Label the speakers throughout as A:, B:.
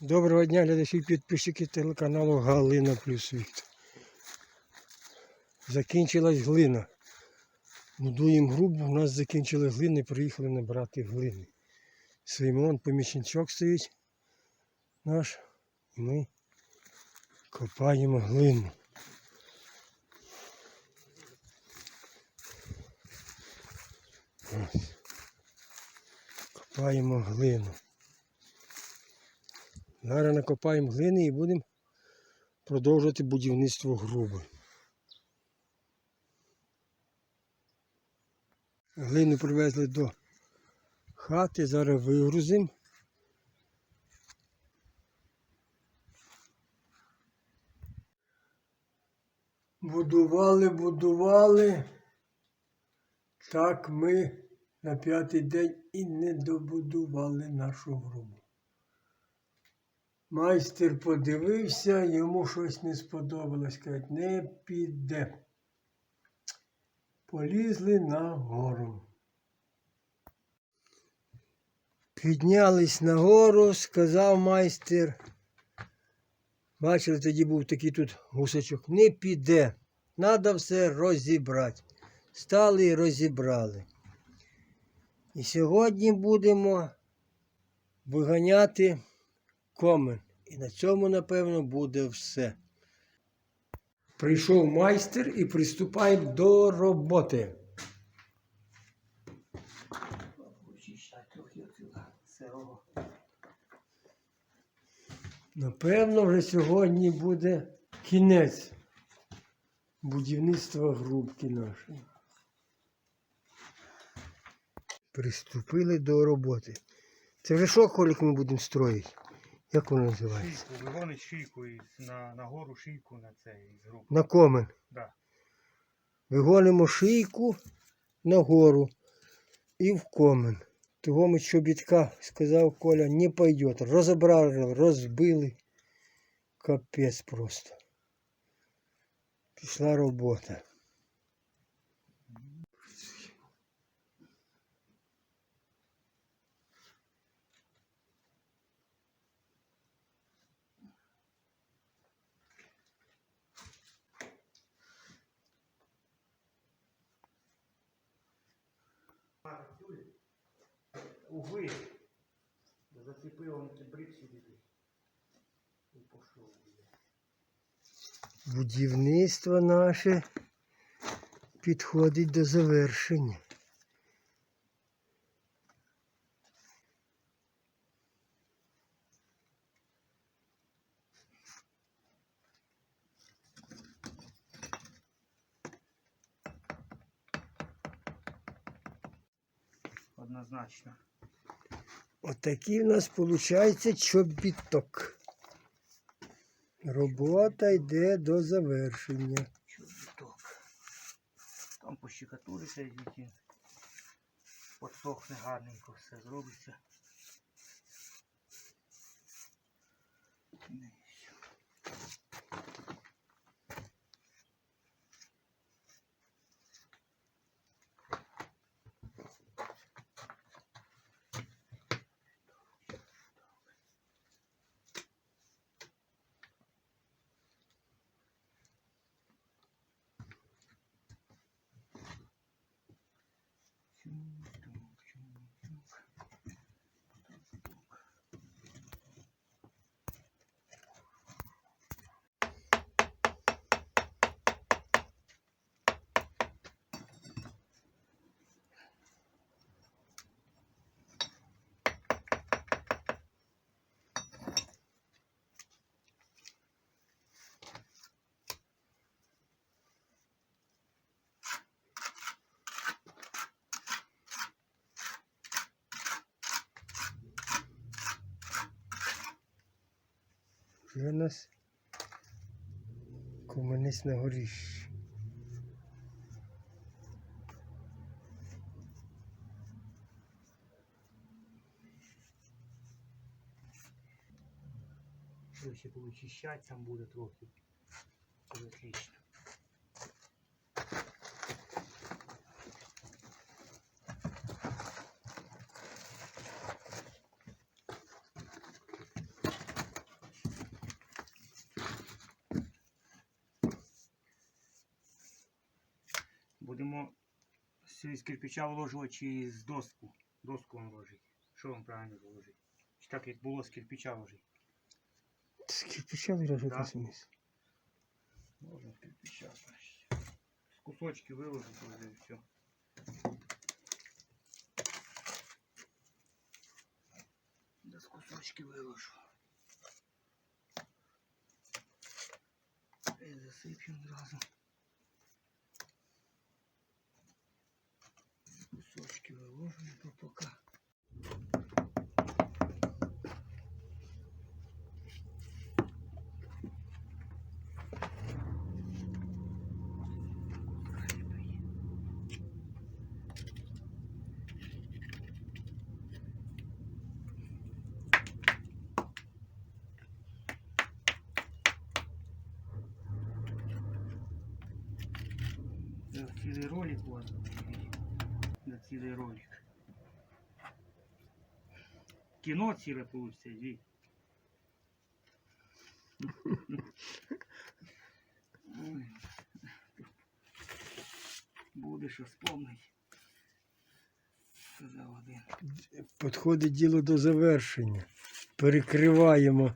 A: Доброго дня, глядачі підписчики телеканалу Галина Плюс Віктор. Закінчилась глина. Будуємо грубу, у нас закінчили глини, приїхали набрати глини. Симон помічничок стоїть наш. І ми копаємо глину. Ось. Копаємо глину. Зараз накопаємо глини і будемо продовжувати будівництво груби. Глину привезли до хати, зараз вигрузимо. Будували, будували. Так ми на п'ятий день і не добудували нашу грубу. Майстер подивився, йому щось не сподобалось. Каже, не піде. Полізли на гору. Піднялись на гору, сказав майстер. Бачили, тоді був такий тут гусачок. Не піде. Надо все розібрати. Стали і розібрали. І сьогодні будемо виганяти комен. І на цьому, напевно, буде все. Прийшов майстер і приступаємо до роботи. Напевно, вже сьогодні буде кінець будівництва грубки нашої. Приступили до роботи. Це вже що, колік ми будемо строїти? Як воно називається?
B: Шийку, вигонить шийку із, на, на гору шийку на цей із груп.
A: На комен.
B: Да.
A: Вигонимо шийку нагору і в комен. Того ми чобітка, сказав Коля, не пойдет. Розібрали, розбили. Капець просто. Пішла робота.
B: Угли. Зацепив он брик сюди. І пішов.
A: Будівництво наше підходить до завершення.
B: Однозначно.
A: Отакий у нас виходить чобіток. Робота йде до завершення.
B: Чобіток. Там пощекатуриться і тільки подсохне гарненько, все зробиться.
A: Нас комуність на горіщі.
B: Ще там буде трохи. Отлично. Будемо з кирпича вложувати чи з доску. Доску вам ложити. Що вам правильно вложити? Чи так як було з кирпича ложити?
A: З кирпича виражати
B: Да.
A: смисл.
B: Можна з кирпича. З кусочки виложити вже і все. Да з кусочки виложу. І засип'ємо одразу. положим по пока. Целый ролик вот. Да, целый ролик. Кіно ціле получиться, дві. Буде що вспомнити. Сказав один.
A: Підходить діло до завершення. Перекриваємо.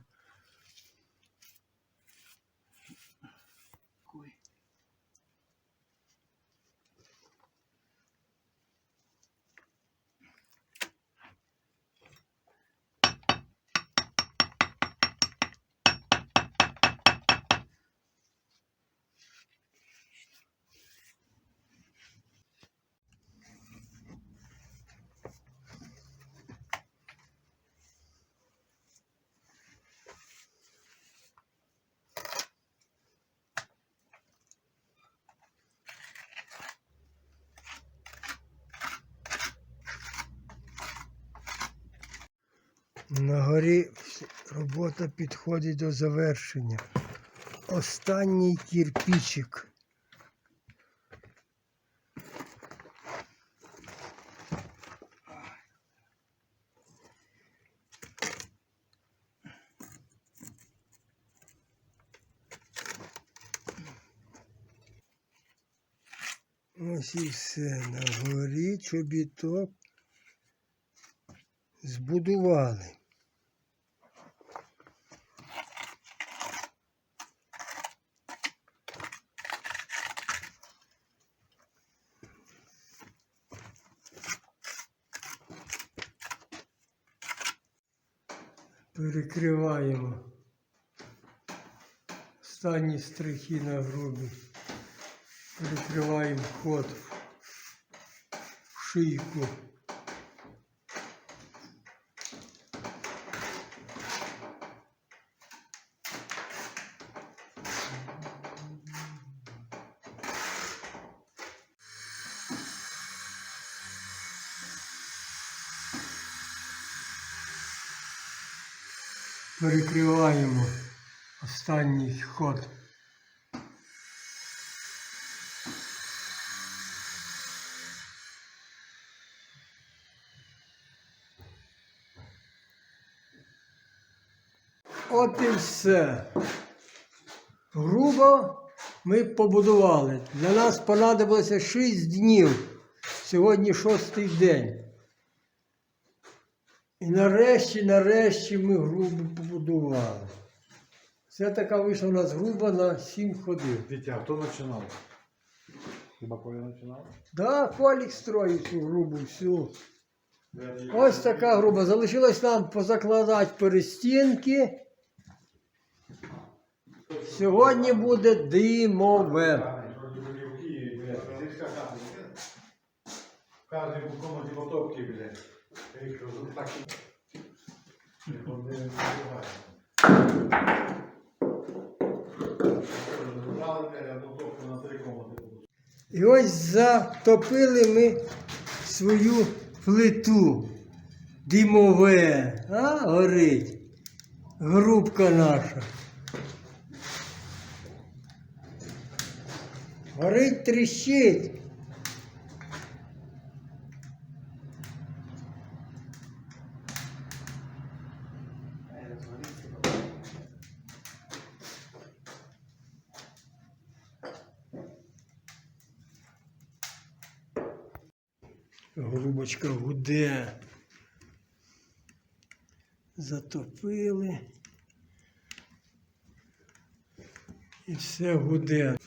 A: На горі робота підходить до завершення. Останній кирпичик. Ось і все. На горі чобіток збудували. Перекриваємо останні стрихи на грубі. Перекриваємо вход в шийку. Перекриваємо останній ход. От і все. Грубо ми побудували. Для нас понадобилося 6 днів. Сьогодні шостий день. І нарешті, нарешті ми грубо побудували. Це така вийшла у нас груба на 7 ходів.
C: Витя, а кто начинал? Хіба Коля начинал?
A: Да, Колік строїв цю грубу всю. Ось така груба. Залишилось нам позакладати перестінки. Сьогодні буде димове.
C: В каждой комнате мотовки, блядь.
A: І ось затопили ми свою плиту. Димове. А, горить. Грубка наша. Горить тріщить. Грубочка гуде. Затопили. І все гуде.